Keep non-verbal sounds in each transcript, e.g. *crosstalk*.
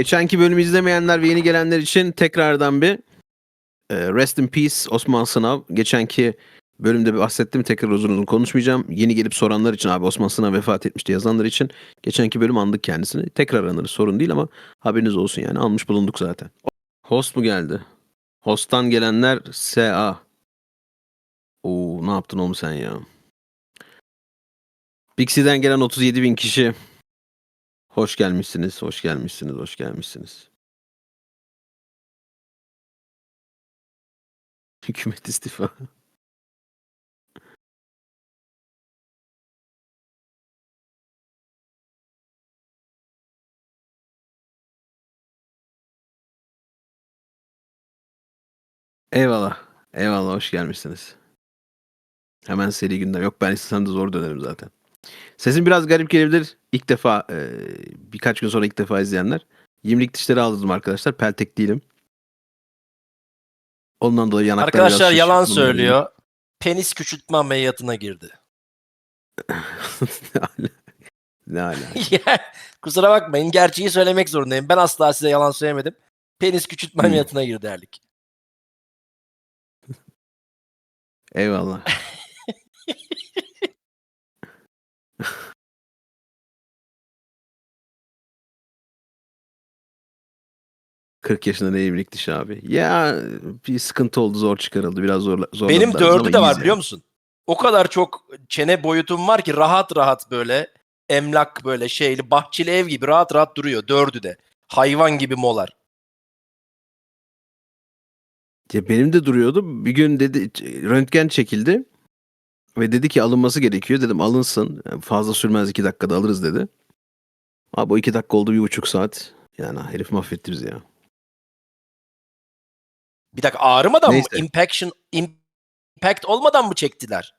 Geçenki bölümü izlemeyenler ve yeni gelenler için tekrardan bir e, Rest in Peace Osman Sınav. Geçenki bölümde bahsettim. Tekrar uzun uzun konuşmayacağım. Yeni gelip soranlar için abi Osman Sınav vefat etmişti yazanlar için. Geçenki bölüm andık kendisini. Tekrar anırız sorun değil ama haberiniz olsun yani. Almış bulunduk zaten. Host mu geldi? Host'tan gelenler SA. Oo ne yaptın oğlum sen ya? Bixi'den gelen 37 bin kişi. Hoş gelmişsiniz, hoş gelmişsiniz, hoş gelmişsiniz. *laughs* Hükümet istifa. Eyvallah. Eyvallah hoş gelmişsiniz. Hemen seri gündem. Yok ben istesem de zor dönerim zaten. Sesim biraz garip gelebilir. İlk defa e, birkaç gün sonra ilk defa izleyenler. 20'lik dişleri aldırdım arkadaşlar. Peltek değilim. Ondan dolayı yanaklar Arkadaşlar yalan söylüyor. Penis küçültme ameliyatına girdi. *laughs* ne ala. *laughs* Ya, Kusura bakmayın gerçeği söylemek zorundayım. Ben asla size yalan söylemedim. Penis küçültme Hmm. ameliyatına girdi Erlik. Eyvallah. *laughs* ...40 yaşında ne evlilik abi. Ya bir sıkıntı oldu zor çıkarıldı. Biraz zor. Benim dördü de var iyiyiz biliyor yani. musun? O kadar çok çene boyutum var ki rahat rahat böyle emlak böyle şeyli bahçeli ev gibi rahat rahat duruyor dördü de. Hayvan gibi molar. Ya benim de duruyordu. Bir gün dedi röntgen çekildi. Ve dedi ki alınması gerekiyor. Dedim alınsın. Yani Fazla sürmez iki dakikada alırız dedi. Abi o iki dakika oldu bir buçuk saat. Yani herif mahvetti bizi ya. Bir dakika ağrımadan Neyse. mı? Impaction, impact olmadan mı çektiler?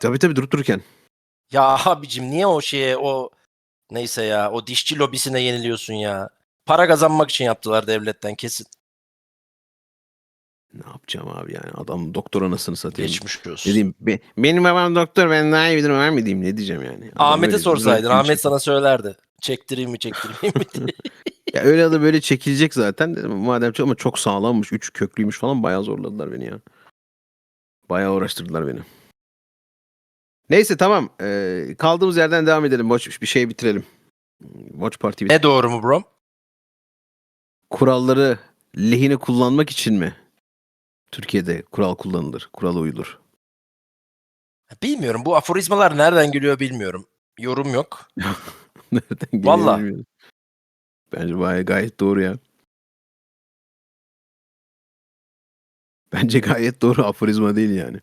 Tabii tabii durup dururken. Ya abicim niye o şeye o neyse ya o dişçi lobisine yeniliyorsun ya. Para kazanmak için yaptılar devletten kesin. Ne yapacağım abi yani. Adam doktor anasını satayım. Geçmiş olsun. Ne diyeyim? Be- benim babam doktor ben daha iyi bilirim var mı diyeyim ne diyeceğim yani. Adam Ahmet'e öyle sorsaydın Ahmet sana söylerdi. Çektireyim mi çektirmeyeyim mi diye. *laughs* Ya öyle ya da böyle çekilecek zaten dedim madem çok ama çok sağlammış. Üç köklüymüş falan bayağı zorladılar beni ya. Bayağı uğraştırdılar beni. Neyse tamam. Ee, kaldığımız yerden devam edelim. Watch, bir şey bitirelim. Watch Party bit- ne doğru mu bro? Kuralları lehine kullanmak için mi? Türkiye'de kural kullanılır. Kurala uyulur. Bilmiyorum bu aforizmalar nereden geliyor bilmiyorum. Yorum yok. *laughs* Nereden geliyor Vallahi. bilmiyorum. Bence bayağı gayet doğru ya. Bence gayet doğru aforizma değil yani.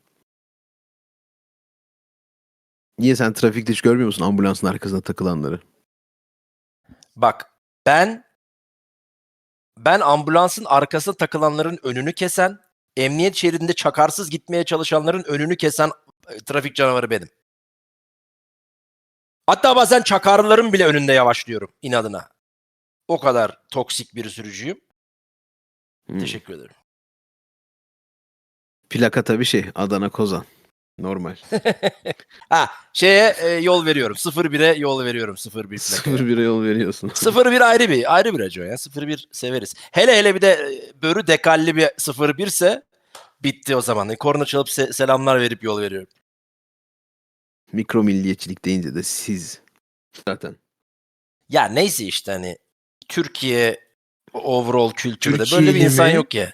Niye sen trafikte hiç görmüyor musun ambulansın arkasına takılanları? Bak ben ben ambulansın arkasına takılanların önünü kesen, emniyet şeridinde çakarsız gitmeye çalışanların önünü kesen e, trafik canavarı benim. Hatta bazen çakarlıların bile önünde yavaşlıyorum inadına. O kadar toksik bir sürücüyüm. Hmm. Teşekkür ederim. Plaka tabii şey Adana Kozan. Normal. *laughs* ha şeye e, yol veriyorum. 01'e yol veriyorum 01 plakaya. 0-1'e yol veriyorsun. *laughs* 01 ayrı bir ayrı bir acı ya. 01 severiz. Hele hele bir de e, börü dekalli bir 01 ise bitti o zaman. Korna çalıp se- selamlar verip yol veriyorum. Mikro milliyetçilik deyince de siz. Zaten. Ya neyse işte hani Türkiye overall kültürde böyle bir insan mi? yok ya.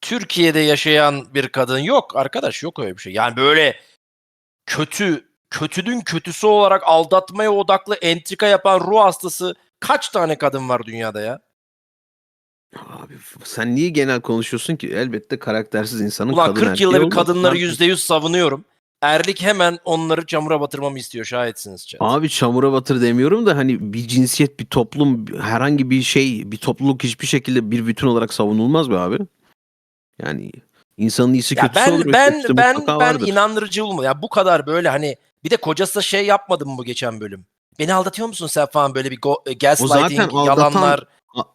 Türkiye'de yaşayan bir kadın yok arkadaş yok öyle bir şey. Yani böyle kötü kötünün kötüsü olarak aldatmaya odaklı entrika yapan ruh hastası kaç tane kadın var dünyada ya? Abi sen niye genel konuşuyorsun ki? Elbette karaktersiz insanın Ulan kadın 40 erkeği yılda bir kadınları Ne %100 savunuyorum. Erlik hemen onları çamura batırmamı istiyor şahitsiniz. chat. Abi çamura batır demiyorum da hani bir cinsiyet, bir toplum, herhangi bir şey, bir topluluk hiçbir şekilde bir bütün olarak savunulmaz be abi. Yani insanın iyisi Ya kötüsü ben olur. ben ben ben vardır. inandırıcı olma. Ya bu kadar böyle hani bir de kocası da şey yapmadı mı bu geçen bölüm? Beni aldatıyor musun sen falan böyle bir go- e, gaslighting, aldatan- yalanlar.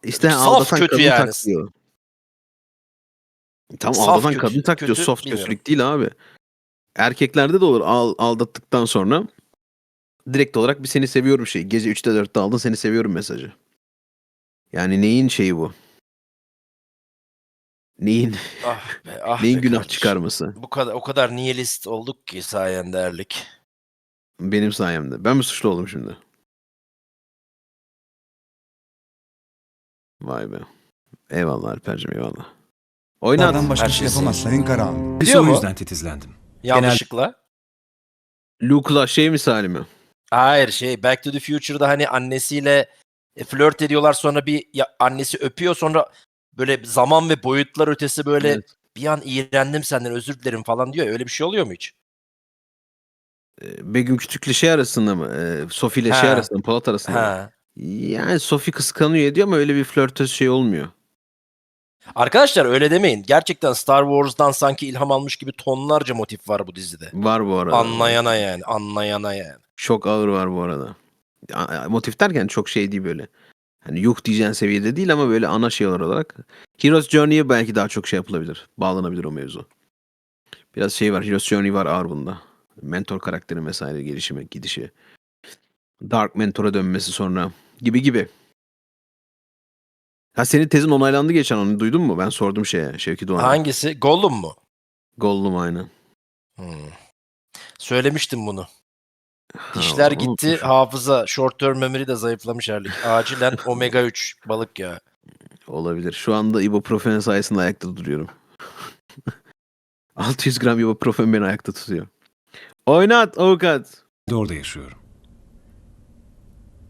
İşte Saf aldatan kötü yani. taklıyor. Tam Saf aldatan kötü- kadın taklıyor. Soft kötülük değil abi. Erkeklerde de olur. Al, aldattıktan sonra direkt olarak bir seni seviyorum şey. Gece 3'te 4'te aldın seni seviyorum mesajı. Yani neyin şeyi bu? Neyin Ah be, ah *laughs* neyin be günah kardeşim. çıkarması? Bu kadar o kadar nihilist olduk ki sayende Erlik. Benim sayemde. Ben mi suçlu oldum şimdi? Vay be. Eyvallah Alper'cim eyvallah. Oynat. Bunlardan başka her şey şey yapamaz Sayın Karahan. Biz Biliyor o mu? yüzden titizlendim. Yanlışlıkla. Luke'la şey misali mi? Hayır şey Back to the Future'da hani annesiyle e, flört ediyorlar sonra bir ya, annesi öpüyor sonra böyle zaman ve boyutlar ötesi böyle Evet. bir an iğrendim senden özür dilerim falan diyor. ya, Öyle bir şey oluyor mu hiç? Ee, Begüm Kütük'le şey arasında mı? Ee, Sophie ile şey Ha. arasında, Polat arasında mı? Ha. Yani Sophie kıskanıyor ediyor ama öyle bir flörtöz şey olmuyor. Arkadaşlar öyle demeyin. Gerçekten Star Wars'dan sanki ilham almış gibi tonlarca motif var bu dizide. Var bu arada. Anlayana yani, anlayana yani. Çok ağır var bu arada. Motif derken çok şey değil böyle. Hani yuh diyeceğin seviyede değil ama böyle ana şeyler olarak. Hero's Journey'e belki daha çok şey yapılabilir. Bağlanabilir o mevzu. Biraz şey var. Hero's Journey var ağır bunda. Mentor karakterin vesaire gelişimi, gidişi. Dark Mentor'a dönmesi sonra gibi gibi. Ha senin tezin onaylandı geçen onu duydun mu? Ben sordum şeye Şevki Doğan'a. Hangisi? Gollum mu? Gollum aynen. Hmm. Söylemiştim bunu. Ha, Dişler gitti, unutmuşum. hafıza, short term memory de zayıflamış Erlik. Acilen *laughs* omega 3 balık ya. Olabilir. Şu anda ibuprofen sayesinde ayakta duruyorum. *laughs* 600 gram ibuprofen beni ayakta tutuyor. Oynat avukat. Orada yaşıyorum.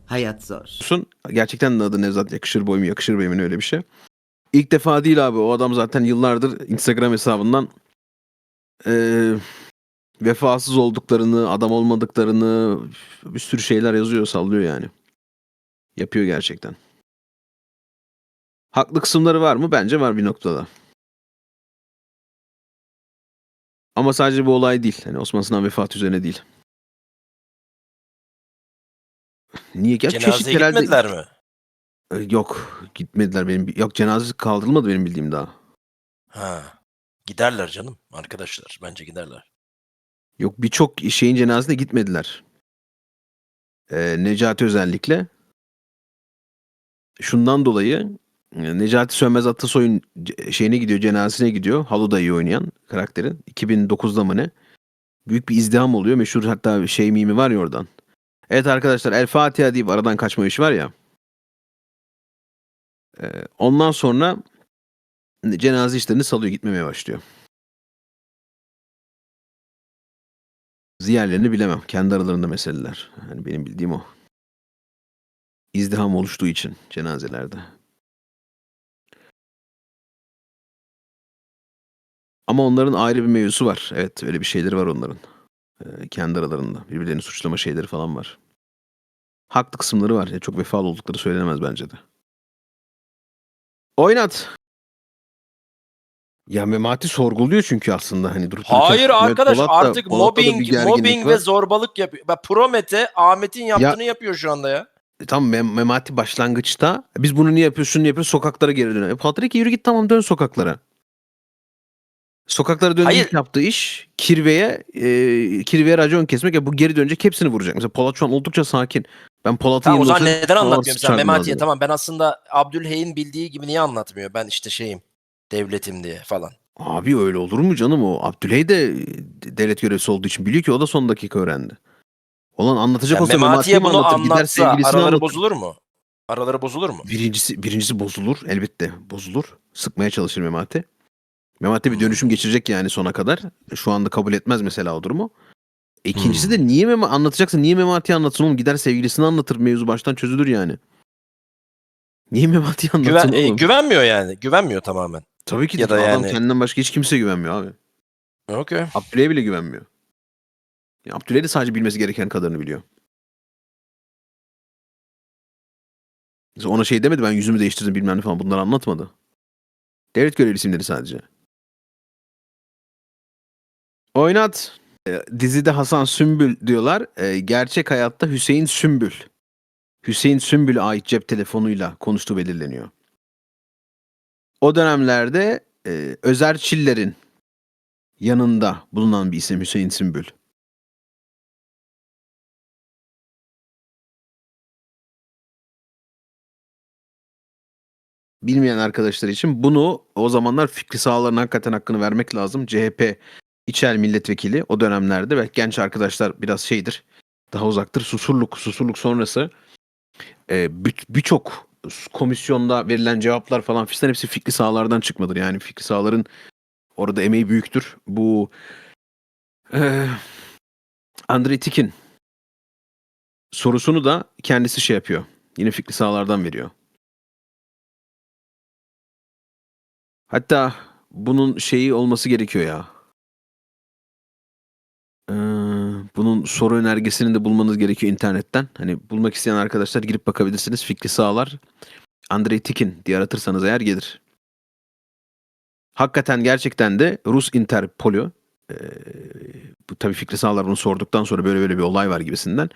Hayat zor. Sun. Gerçekten adı Nevzat yakışır boy mu yakışır boy mu öyle bir şey. İlk defa değil abi. O adam zaten yıllardır Instagram hesabından eee, vefasız olduklarını, adam olmadıklarını bir sürü şeyler yazıyor, sallıyor yani. Yapıyor gerçekten. Haklı kısımları var mı? Bence var bir noktada. Ama sadece bu olay değil. Hani Osman Sınav vefatı üzerine değil. Niye? Ya Cenazeye çeşitli herhalde- gitmediler mi? Ee, Yok gitmediler benim. Yok cenazesi kaldırılmadı benim bildiğim daha. Ha. Giderler canım arkadaşlar. Bence giderler. Yok birçok şeyin cenazesine gitmediler. Ee, Necati özellikle. Şundan dolayı e, Necati Sönmez Atasoy'un ce- şeyine gidiyor, cenazesine gidiyor. Haluda'yı oynayan karakterin. 2009'da mı ne? Büyük bir izdiham oluyor. Meşhur hatta şey mimi var ya oradan. Evet arkadaşlar El Fatiha deyip aradan kaçma işi var ya. Ee, ondan sonra cenaze işlerini salıyor gitmemeye başlıyor. Diğerlerini bilemem. Kendi aralarında meseleler. Yani benim bildiğim o. İzdiham oluştuğu için cenazelerde. Ama onların ayrı bir mevzusu var. Evet öyle bir şeyleri var onların. Ee, kendi aralarında. Birbirlerini suçlama şeyleri falan var. Haklı kısımları var. Ya, çok vefalı oldukları söylenemez bence de. Oynat. Ya Memati sorguluyor çünkü aslında hani durup dururken Hayır Mehmet arkadaş Polat da- artık Polat'ta da bir mobbing, gerginlik mobbing var. ve zorbalık yapıyor. Bak Promete Ahmet'in yaptığını yapıyor şu anda ya. E, Tamam Mem- Memati başlangıçta biz bunu niye yapıyoruz şunu niye yapıyoruz sokaklara geri dönüyor. E, Polat dedi ki yürü git tamam dön sokaklara. Sokaklara döndüğü Hayır. ilk yaptığı iş kirveye e, kirveye racon kesmek. Ya bu geri dönecek hepsini vuracak. Mesela Polat şu an oldukça sakin. Ben Polat'ın Tamam o zaman neden anlatmıyorum sen Memati'ye tamam ben aslında Abdülhey'in bildiği gibi niye anlatmıyor? Ben işte şeyim devletim diye falan. Abi öyle olur mu canım o? Abdülhey de devlet görevlisi olduğu için biliyor ki o da son dakika öğrendi. Olan anlatacak Yani olsa Memati'ye Memati'ye mi bunu anlatır? Gider anlatsa araları anlatır. bozulur mu? Araları bozulur mu? Birincisi, birincisi bozulur. Elbette bozulur. Sıkmaya çalışır Memati. Memati bir dönüşüm geçirecek yani sona kadar. Şu anda kabul etmez mesela o durumu. E, İkincisi de niye Mema anlatacaksa niye Memati'ye anlatsın oğlum? Gider sevgilisine anlatır mevzu baştan çözülür yani. Niye Memati'ye anlatsın Güven, e, oğlum? güvenmiyor yani. Güvenmiyor tamamen. Tabii ki ya de da adam yani- kendinden başka hiç kimseye güvenmiyor abi. Okey. Abdüley'e bile güvenmiyor. Ya Abdüley de sadece bilmesi gereken kadarını biliyor. Mesela ona şey demedi ben yüzümü değiştirdim bilmem ne falan bunları anlatmadı. Devlet görevlisiyim dedi sadece. Oynat. Ee, dizide Hasan Sümbül diyorlar. Ee, gerçek hayatta Hüseyin Sümbül. Hüseyin Sümbül'e ait cep telefonuyla konuştuğu belirleniyor. O dönemlerde e, Özer Çiller'in yanında bulunan bir isim Hüseyin Sümbül. bilmeyen arkadaşlar için bunu o zamanlar fikri sahaların hakikaten hakkını vermek lazım. CHP içel milletvekili o dönemlerde belki genç arkadaşlar biraz şeydir daha uzaktır. Susurluk, susurluk sonrası e, bir- birçok komisyonda verilen cevaplar falan fistan hepsi fikri sahalardan çıkmadır. Yani fikri sahaların orada emeği büyüktür. Bu e, Andrei Tikin sorusunu da kendisi şey yapıyor. Yine fikri sahalardan veriyor. Hatta bunun şeyi olması gerekiyor ya. Ee, bunun soru önergesini de bulmanız gerekiyor internetten. Hani bulmak isteyen arkadaşlar girip bakabilirsiniz. Fikri Sağlar, Andrei Tikin diye aratırsanız eğer gelir. Hakikaten gerçekten de Rus Interpol'ü ee, bu tabii Fikri Sağlar bunu sorduktan sonra böyle böyle bir olay var gibisinden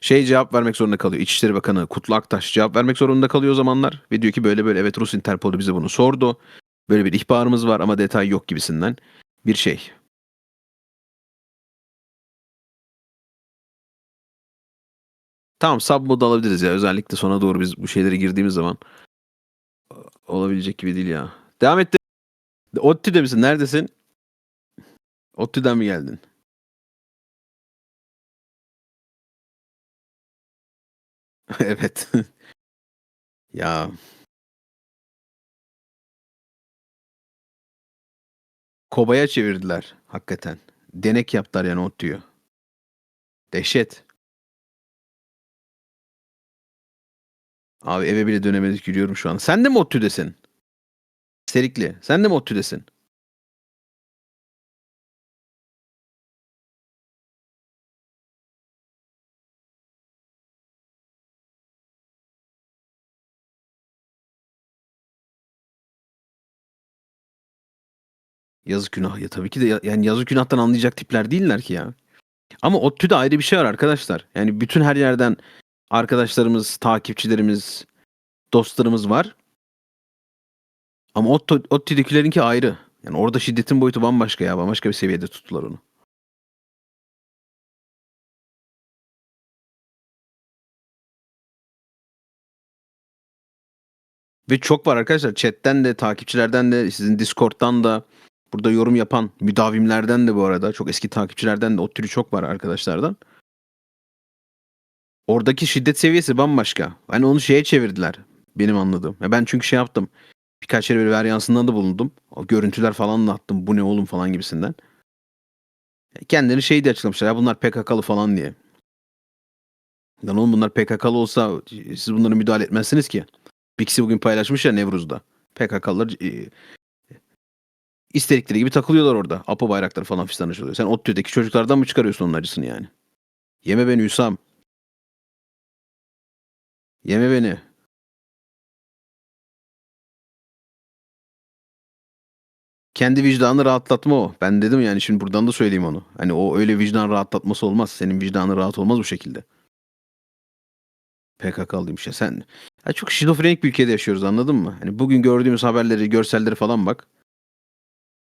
şey cevap vermek zorunda kalıyor. İçişleri Bakanı Kutlu Aktaş cevap vermek zorunda kalıyor o zamanlar ve diyor ki böyle böyle evet Rus Interpol'ü bize bunu sordu. Böyle bir ihbarımız var ama detay yok gibisinden bir şey. Tamam sub mod alabiliriz ya. Özellikle sona doğru biz bu şeylere girdiğimiz zaman olabilecek gibi değil ya. Devam et. de- ODTÜ'de misin? Neredesin? ODTÜ'den mi geldin? *laughs* evet. *laughs* ya Kobaya çevirdiler hakikaten. Denek yaptılar yani ODTÜ'yü. Dehşet. Abi eve bile dönemedik gülüyorum şu an. Sen de mi ODTÜ'desin? Serikli. Sen de mi ODTÜ'desin? Yazık günah ya tabii ki de ya- yani yazık günahtan anlayacak tipler değiller ki ya. Ama ODTÜ'de ayrı bir şey var arkadaşlar. Yani bütün her yerden arkadaşlarımız, takipçilerimiz, dostlarımız var. Ama ODTÜ, ODTÜ'dekilerinki ayrı. Yani orada şiddetin boyutu bambaşka ya. Bambaşka bir seviyede tuttular onu. Ve çok var arkadaşlar. Chatten de, takipçilerden de, sizin Discord'dan da, burada yorum yapan müdavimlerden de bu arada. Çok eski takipçilerden de o türü çok var arkadaşlardan. Oradaki şiddet seviyesi bambaşka. Hani onu şeye çevirdiler. Benim anladığım. Ya ben çünkü şey yaptım. Birkaç yere böyle varyansından da bulundum. O görüntüler falan da attım. Bu ne oğlum falan gibisinden. Kendileri şey diye açıklamışlar. Ya bunlar PKK'lı falan diye. Lan oğlum bunlar PKK'lı olsa siz bunlara müdahale etmezsiniz ki. Bixi bugün paylaşmış ya Nevruz'da. PKK'lılar e, istedikleri gibi takılıyorlar orada. Apo bayrakları falan fistan açılıyor. Sen ODTÜ'deki çocuklardan mı çıkarıyorsun onun acısını yani? Yeme beni Hüsam. Yeme beni. Kendi vicdanı rahatlatma o. Ben dedim yani şimdi buradan da söyleyeyim onu. Hani o öyle vicdan rahatlatması olmaz. Senin vicdanın rahat olmaz bu şekilde. PKK'lıymış ya sen. Ya çok şizofrenik bir ülkede yaşıyoruz anladın mı? Hani bugün gördüğümüz haberleri, görselleri falan bak.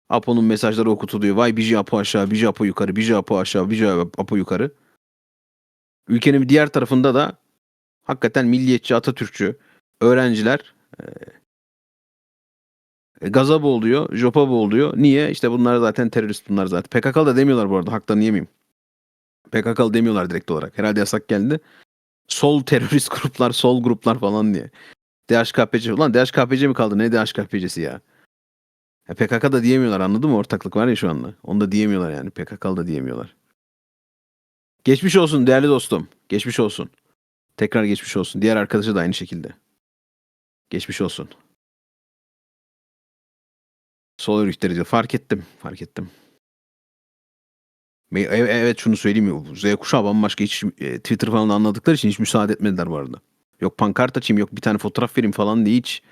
Apo'nun mesajları okutuluyor. Vay Biji Apo aşağı, Biji Apo yukarı, Biji Apo aşağı, Biji Apo yukarı. Ülkenin diğer tarafında da hakikaten milliyetçi, Atatürkçü öğrenciler e, gaza boğuluyor, jopa boğuluyor. Niye? İşte bunlar zaten terörist bunlar zaten. PKK'lı da demiyorlar bu arada. Haklarını yemeyeyim. PKK'lı demiyorlar direkt olarak. Herhalde yasak geldi. Sol terörist *laughs* gruplar, sol gruplar falan diye. DHKPC. Ulan DHKPC mi kaldı? Ne DHKPC'si ya? ya PKK da diyemiyorlar anladın mı? Ortaklık var ya şu anda. Onu da diyemiyorlar yani. PKK'lı da diyemiyorlar. Geçmiş olsun değerli dostum. Geçmiş olsun. Tekrar geçmiş olsun. Diğer arkadaşı da aynı şekilde. Geçmiş olsun. Sol örgütleri diyor. Fark ettim. Fark ettim. Ev- Evet şunu söyleyeyim mi? Z kuşağı bambaşka hiç e, Twitter falan anladıkları için hiç müsaade etmediler bu arada. Yok pankart açayım yok bir tane fotoğraf vereyim falan diye hiç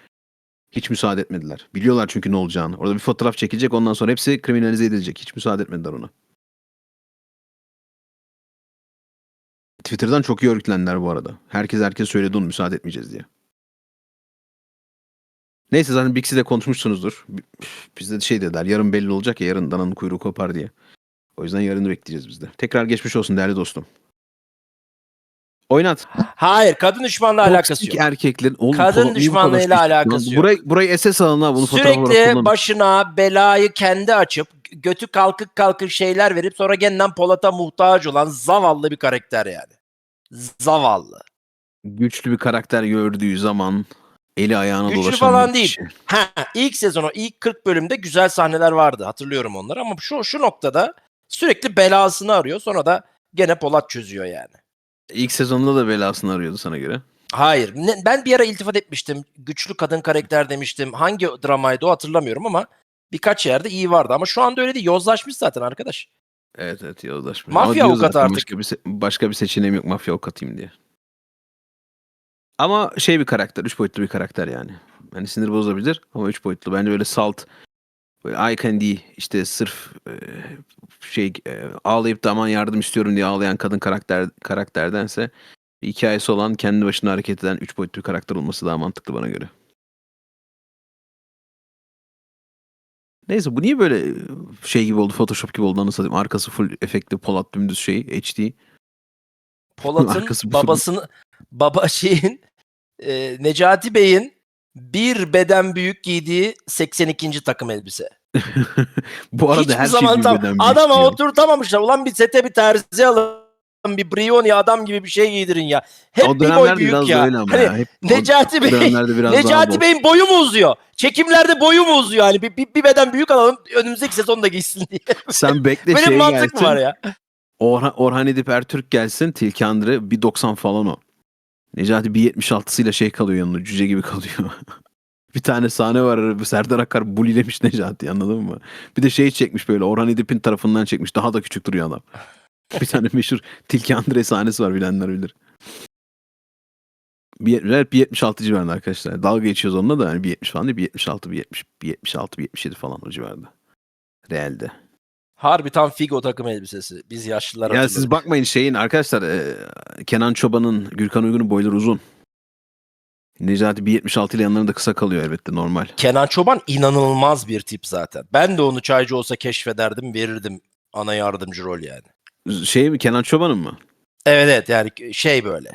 hiç müsaade etmediler. Biliyorlar çünkü ne olacağını. Orada bir fotoğraf çekilecek ondan sonra hepsi kriminalize edilecek. Hiç müsaade etmediler ona. Twitter'dan çok iyi örgütlendiler bu arada. Herkes herkes söyledi onu müsaade etmeyeceğiz diye. Neyse zaten Bixi de konuşmuşsunuzdur. Bizde de şey dediler yarın belli olacak ya yarın dananın kuyruğu kopar diye. O yüzden yarını bekleyeceğiz biz de. Tekrar geçmiş olsun değerli dostum. Oynat. Hayır kadın düşmanla alakası yok. erkeklerin oğlum, Kadın düşmanlığıyla alakası yok. Burayı, burayı SS alın ha bunu Sürekli başına belayı kendi açıp götü kalkık kalkık şeyler verip sonra yeniden Polat'a muhtaç olan zavallı bir karakter yani. Zavallı. Güçlü bir karakter gördüğü zaman eli ayağına Güçlü dolaşan falan bir değil. kişi. Ha, ilk sezonu ilk 40 bölümde güzel sahneler vardı. Hatırlıyorum onları ama şu şu noktada sürekli belasını arıyor. Sonra da gene Polat çözüyor yani. İlk sezonda da belasını arıyordu sana göre. Hayır. ne- ben bir ara iltifat etmiştim. Güçlü kadın karakter demiştim. Hangi dramaydı o hatırlamıyorum ama birkaç yerde iyi vardı. Ama şu anda öyle değil. Yozlaşmış zaten arkadaş. Evet evet yoldaş. Mafya diyor avukatı zaten artık. Başka bir, se- başka bir seçeneğim yok mafya avukatıyım diye. Ama şey bir karakter. Üç boyutlu bir karakter yani. Yani sinir bozabilir ama üç boyutlu. Bence böyle salt böyle eye candy işte sırf e, şey e, ağlayıp da aman yardım istiyorum diye ağlayan kadın karakter karakterdense bir hikayesi olan kendi başına hareket eden üç boyutlu bir karakter olması daha mantıklı bana göre. Neyse bu niye böyle şey gibi oldu Photoshop gibi oldu anasını satayım. Arkası full efektli Polat dümdüz şey HD. *laughs* Polat'ın babasını baba şeyin e, Necati Bey'in bir beden büyük giydiği 82. takım elbise. *laughs* bu arada Hiçbir her zaman şey tam adama diyor. oturtamamışlar. Ulan bir sete bir terzi alın. Bir Brioni adam gibi bir şey giydirin ya. Hep o bir boy büyük biraz ya. öyle ama Hani ya. Hep Necati Bey biraz Necati. Bey'in boyu mu uzuyor? Çekimlerde boyu mu uzuyor? Hani bir, bir, bir beden büyük alalım önümüzdeki sezonda giysin diye. Sen bekle *laughs* Böyle şey mantık gelsin. mı var ya? Orhan, Orhan Edip Ertürk gelsin. Tilki Andre 1.90 falan o. Necati 1.76'sıyla şey kalıyor yanında. Cüce gibi kalıyor. *laughs* bir tane sahne var. Serdar Akar bulilemiş Necati anladın mı? Bir de şey çekmiş böyle. Orhan Edip'in tarafından çekmiş. Daha da küçük duruyor adam. Bir tane meşhur Tilki Andre sahnesi var bilenler bilir. Bir, bir 76 civarında arkadaşlar. Dalga geçiyoruz onunla da yani bir 70 falan değil. Bir 76, bir 70, bir 76, bir 77 falan o civarda. Realde. Harbi tam Figo takım elbisesi. Biz yaşlılar Ya siz bakmayın şeyin arkadaşlar e, Kenan Çoban'ın Gürkan Uygun'un boyları uzun. Necati 1.76 ile yanlarında kısa kalıyor elbette normal. Kenan Çoban inanılmaz bir tip zaten. Ben de onu çaycı olsa keşfederdim, verirdim ana yardımcı rol yani. Şey mi Kenan Çoban'ın mı? Evet evet yani şey böyle.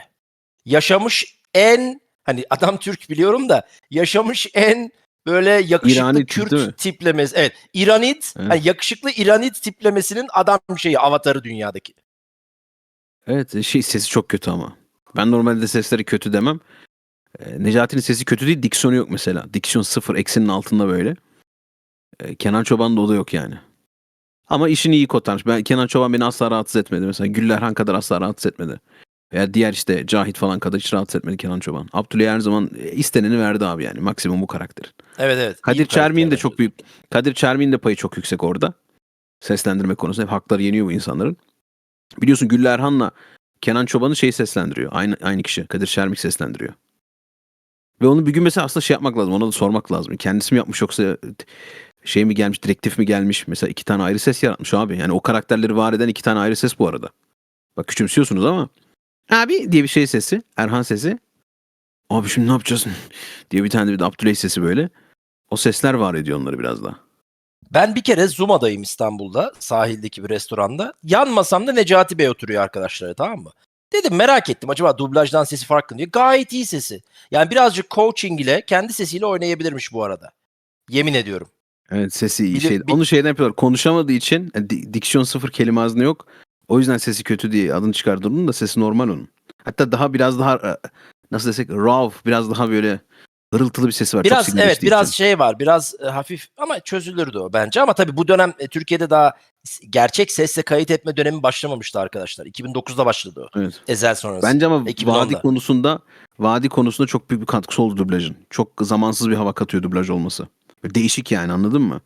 Yaşamış en hani adam Türk biliyorum da yaşamış en böyle yakışıklı İranit Kürt tiplemesi. Evet. İranit, Evet. hani yakışıklı İranit tiplemesinin adam şeyi avatarı dünyadaki. Evet e, şey sesi çok kötü ama. Ben normalde sesleri kötü demem. E, Necati'nin sesi kötü değil diksiyonu yok mesela. Diksiyon sıfır eksinin altında böyle. E, Kenan Çoban'da o da yok yani. Ama işini iyi kotarmış. Ben, Kenan Çoban beni asla rahatsız etmedi. Mesela Güllerhan kadar asla rahatsız etmedi. Veya diğer işte Cahit falan kadar hiç rahatsız etmedi Kenan Çoban. Abdüley her zaman isteneni verdi abi yani. Maksimum bu karakter. Evet evet. Kadir Çermi'nin de çok büyük. Kadir Çermi'nin de payı çok yüksek orada. Seslendirme konusunda. Hep hakları yeniyor bu insanların. Biliyorsun Güllü Erhan'la Kenan Çoban'ı şey seslendiriyor. Aynı aynı kişi. Kadir Çermik seslendiriyor. Ve onu bir gün mesela aslında şey yapmak lazım. Ona da sormak lazım. Kendisi mi yapmış yoksa şey mi gelmiş, direktif mi gelmiş? Mesela iki tane ayrı ses yaratmış abi. Yani o karakterleri var eden iki tane ayrı ses bu arada. Bak küçümsüyorsunuz ama. Abi diye bir şey sesi. Erhan sesi. Abi şimdi ne yapacağız? *laughs* diye bir tane de bir de Abdüley sesi böyle. O sesler var ediyor onları biraz daha. Ben bir kere Zuma'dayım İstanbul'da sahildeki bir restoranda. Yan masamda Necati Bey oturuyor arkadaşları tamam mı? Dedim merak ettim acaba dublajdan sesi farklı mı diye. Gayet iyi sesi. Yani birazcık coaching ile kendi sesiyle oynayabilirmiş bu arada. Yemin ediyorum. Evet sesi iyi Bir de- şey. bir- Onu şeyden yapıyorlar. Konuşamadığı için yani di- diksiyon sıfır kelime haznı yok. O yüzden sesi kötü diye adını çıkardı onun da sesi normal onun. Hatta daha biraz daha e, nasıl desek raw biraz daha böyle hırıltılı bir sesi var. Biraz evet biraz şey var biraz e, hafif ama çözülürdü o bence. Ama tabii bu dönem e, Türkiye'de daha s- gerçek sesle kayıt etme dönemi başlamamıştı arkadaşlar. 2009'da başladı o. Evet. Ezel sonrası. Bence ama 2010'da. vadi konusunda vadi konusunda çok büyük bir katkısı oldu dublajın. Çok zamansız bir hava katıyor dublaj olması. Değişik yani anladın mı?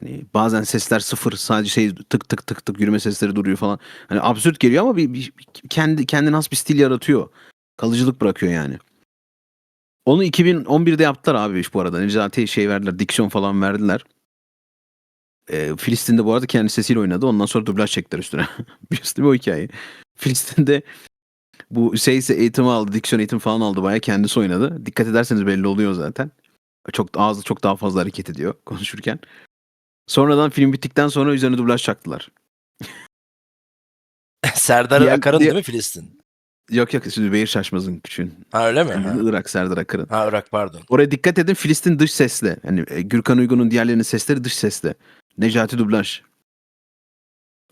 Hani bazen sesler sıfır sadece şey tık tık tık tık yürüme sesleri duruyor falan. Hani absürt geliyor ama bir, bir- bir- kendi kendine has bir stil yaratıyor. Kalıcılık bırakıyor yani. Onu 2011'de yaptılar abi iş bu arada. Necati'ye şey verdiler, diksiyon falan verdiler. Ee, Filistin'de bu arada kendi sesiyle oynadı. Ondan sonra dublaj çektiler üstüne. Biliyorsun değil mi o hikayeyi? Filistin'de bu şeyse eğitimi aldı, diksiyon eğitimi falan aldı bayağı kendisi oynadı. Dikkat ederseniz belli oluyor zaten. Çok ağzı çok daha fazla hareket ediyor *laughs* konuşurken. Sonradan film bittikten sonra üzerine dublaj çaktılar. *laughs* Serdar Diğer- Akar'ın diğer- değil mi Filistin? Yok yok Zübeyir Şaşmaz'ın küçüğün. Ha öyle mi? Ha, Irak Serdar Akır'ın. ha Irak pardon. Oraya dikkat edin Filistin dış sesle. Yani e, Gürkan Uygun'un diğerlerinin sesleri dış sesle. Necati dublaj.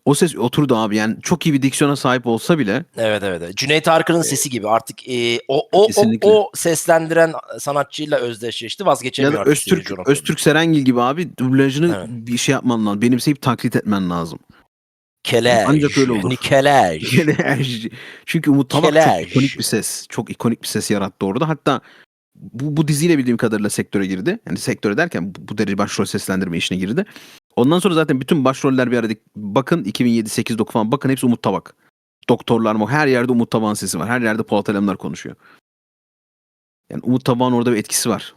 O ses oturdu abi yani çok iyi bir diksiyona sahip olsa bile Evet evet. evet. Cüneyt Arkın'ın sesi gibi artık e, o, o, o, Kesinlikle. o seslendiren sanatçıyla özdeşleşti ya vazgeçemiyor da artık Öztürk, seyirci. Öztürk Serengil gibi abi dublajını Evet. bir şey yapman lazım. Benimseyip taklit etmen lazım. Kelej. Ancak öyle olur. Nikelej. *laughs* Çünkü Umut Tabak Kelej. çok ikonik bir ses. Çok ikonik bir ses yarattı orada. Hatta bu, bu diziyle bildiğim kadarıyla sektöre girdi. Yani sektöre derken bu, bu derece başrol seslendirme işine girdi. Ondan sonra zaten bütün başroller bir arada bakın 2007 8 9 falan bakın hepsi Umut Tabak. Doktorlar mı her yerde Umut Tabak'ın sesi var. Her yerde Polat Alemdar konuşuyor. Yani Umut Tabak'ın orada bir etkisi var.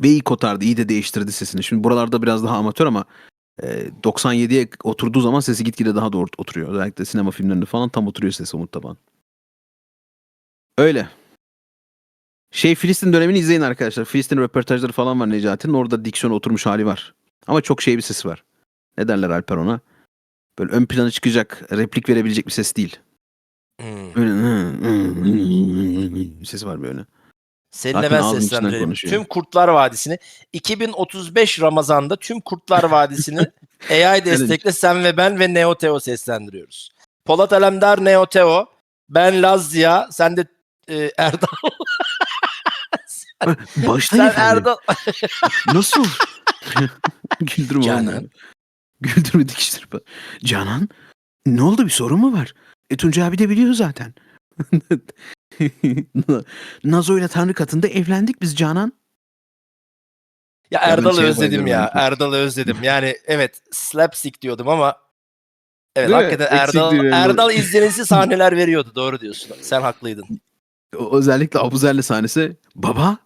Ve iyi kotardı, iyi de değiştirdi sesini. Şimdi buralarda biraz daha amatör ama e, 97'ye oturduğu zaman sesi gitgide daha da ort- oturuyor. Özellikle sinema filmlerinde falan tam oturuyor sesi Umut Tabak'ın. Öyle. Şey Filistin dönemini izleyin arkadaşlar. Filistin röportajları falan var Necati'nin. Orada diksiyona oturmuş hali var. Ama çok şey bir sesi var. Ne derler Alper ona? Böyle ön plana çıkacak, replik verebilecek bir ses değil. Hmm. Böyle bir sesi var böyle. Seninle Zaten ben konuşuyor. Tüm Kurtlar Vadisi'ni 2035 Ramazan'da tüm Kurtlar Vadisi'ni *laughs* AI destekle sen ve ben ve Neo Teo seslendiriyoruz. Polat Alemdar Neo Teo, ben Lazia, sen de e, Erdal. *laughs* Başlayın sen efendim. Erdal. *laughs* Nasıl? *laughs* Güldürme Canan. oğlum. Güldürme dikiştirme. Canan ne oldu bir sorun mu var? E Tuncay abi de biliyor zaten. Nazo ile Tanrı katında evlendik biz Canan. Ya Erdal'ı özledim ya. Erdal'ı özledim. Yani evet slapstick diyordum ama Evet Değil mi? hakikaten Eksik Erdal, Erdal izlenisi sahneler veriyordu. Doğru diyorsun. Sen haklıydın. O- özellikle Abuzer'le sahnesi. Baba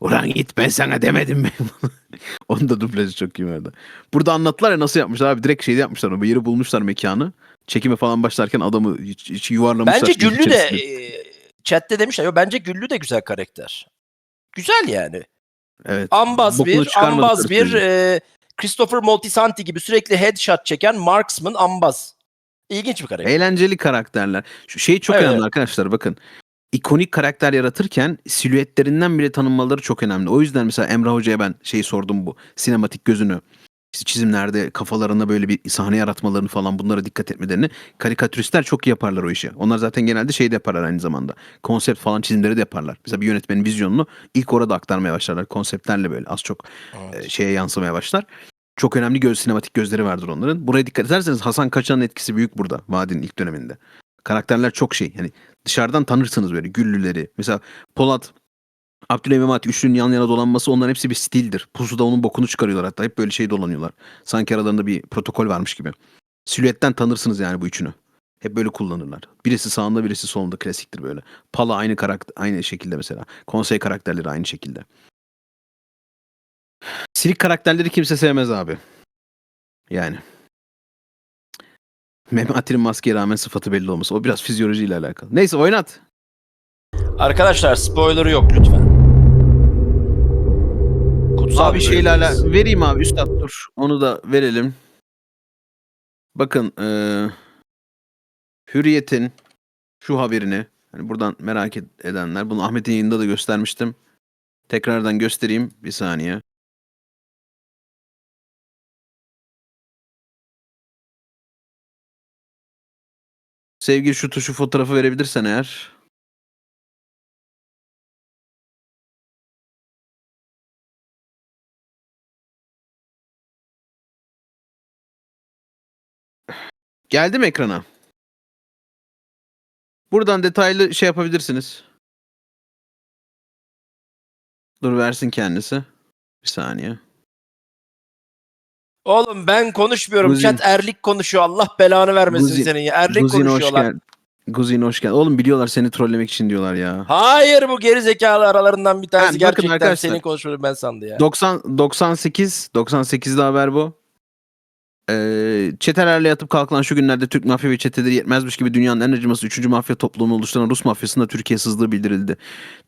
ulan git ben sana demedim mi? *laughs* Onun da dublajı çok iyi vardı. Burada anlattılar ya nasıl yapmışlar abi. Direkt şeyde yapmışlar. O yeri bulmuşlar mekanı. Çekime falan başlarken adamı hiç, hiç yuvarlamışlar. Bence Güllü de e, chatte demişler. Yo, bence Güllü de güzel karakter. Güzel yani. Evet. Ambaz bir, ambaz bir, e, Christopher Moltisanti gibi sürekli headshot çeken marksman ambaz. İlginç bir karakter. Eğlenceli karakterler. Şu şey çok Evet. önemli arkadaşlar bakın. İkonik karakter yaratırken silüetlerinden bile tanınmaları çok önemli. O yüzden mesela Emrah Hoca'ya ben şeyi sordum bu. Sinematik gözünü. işte çizimlerde kafalarına böyle bir sahne yaratmalarını falan bunlara dikkat etmelerini. Karikatüristler çok iyi yaparlar o işi. Onlar zaten genelde şey de yaparlar aynı zamanda. Konsept falan çizimleri de yaparlar. Mesela bir yönetmenin vizyonunu ilk orada aktarmaya başlarlar. Konseptlerle böyle az çok Evet. e, şeye yansımaya başlar. Çok önemli göz sinematik gözleri vardır onların. Buraya dikkat ederseniz Hasan Kaçan'ın etkisi büyük burada Vadi'nin ilk döneminde. Karakterler çok şey. Yani dışarıdan tanırsınız böyle güllüleri. Mesela Polat Abdülhamid Memati üçlünün yan yana dolanması onların hepsi bir stildir. Pusuda onun bokunu çıkarıyorlar hatta. Hep böyle şey dolanıyorlar. Sanki aralarında bir protokol varmış gibi. Silüetten tanırsınız yani bu üçünü. Hep böyle kullanırlar. Birisi sağında birisi solunda klasiktir böyle. Pala aynı karakter aynı şekilde mesela. Konsey karakterleri aynı şekilde. Silik karakterleri kimse sevmez abi. Yani. Memati'nin maskeye rağmen sıfatı belli olması. O biraz fizyolojiyle alakalı. Neyse oynat. Arkadaşlar spoiler yok lütfen. Kutsal Abi bir şeyle bölümdeyiz. ala vereyim abi üstad dur. Onu da verelim. Bakın eee Hürriyet'in şu haberini hani buradan merak ed- edenler bunu Ahmet'in yayında da göstermiştim. Tekrardan göstereyim bir saniye. Sevgili şu tuşu fotoğrafı verebilirsen eğer. Geldi mi ekrana? Buradan detaylı şey yapabilirsiniz. Dur versin kendisi. Bir saniye. Oğlum ben konuşmuyorum. Guzin. Chat Erlik konuşuyor. Allah belanı vermesin Guzin. senin ya. Erlik Guzin konuşuyorlar. Guzin hoş geldin. Oğlum biliyorlar seni trollemek için diyorlar ya. Hayır bu geri zekalı aralarından bir tanesi bakın gerçekten senin konuşmanı ben sandı ya. 90 98 98'de haber bu. Ee, çetelerle yatıp kalkılan şu günlerde Türk mafya ve çeteleri yetmezmiş gibi dünyanın en acımasız 3. mafya topluluğunu oluşturan Rus mafyasında Türkiye sızdığı bildirildi.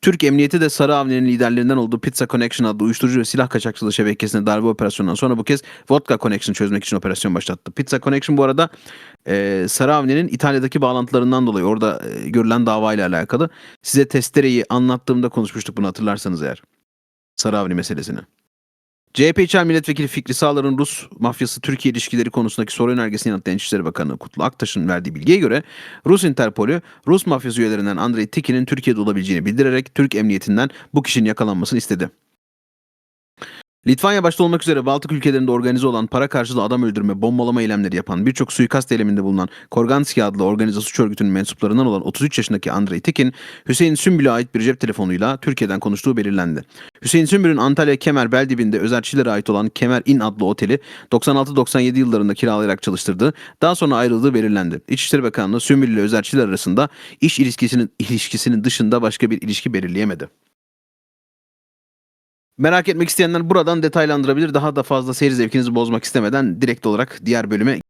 Türk emniyeti de Sarı Avni'nin liderlerinden olduğu Pizza Connection adlı uyuşturucu ve silah kaçakçılığı şebekesine darbe operasyonundan sonra bu kez Vodka Connection çözmek için operasyon başlattı. Pizza Connection bu arada e, Sarı Avni'nin İtalya'daki bağlantılarından dolayı orada e, görülen davayla alakalı. Size testereyi anlattığımda konuşmuştuk bunu hatırlarsanız eğer. Sarı Avni meselesini. CHP İçer Milletvekili Fikri Sağlar'ın Rus mafyası Türkiye ilişkileri konusundaki soru önergesini yanıtlayan İçişleri Bakanı Kutlu Aktaş'ın verdiği bilgiye göre Rus Interpolü Rus mafyası üyelerinden Andrei Tikin'in Türkiye'de olabileceğini bildirerek Türk emniyetinden bu kişinin yakalanmasını istedi. Litvanya başta olmak üzere Baltık ülkelerinde organize olan para karşılığı adam öldürme, bombalama eylemleri yapan birçok suikast eyleminde bulunan Korganski adlı organize suç örgütünün mensuplarından olan 33 yaşındaki Andrei Tikin, Hüseyin Sümbül'e ait bir cep telefonuyla Türkiye'den konuştuğu belirlendi. Hüseyin Sümbül'ün Antalya Kemer Beldibinde özelçilere ait olan Kemer İn adlı oteli 96-97 yıllarında kiralayarak çalıştırdığı, daha sonra ayrıldığı belirlendi. İçişleri Bakanlığı Sümbül ile özelçiler arasında iş ilişkisinin ilişkisinin dışında başka bir ilişki belirleyemedi. Merak etmek isteyenler buradan detaylandırabilir. Daha da fazla seyir zevkinizi bozmak istemeden direkt olarak diğer bölüme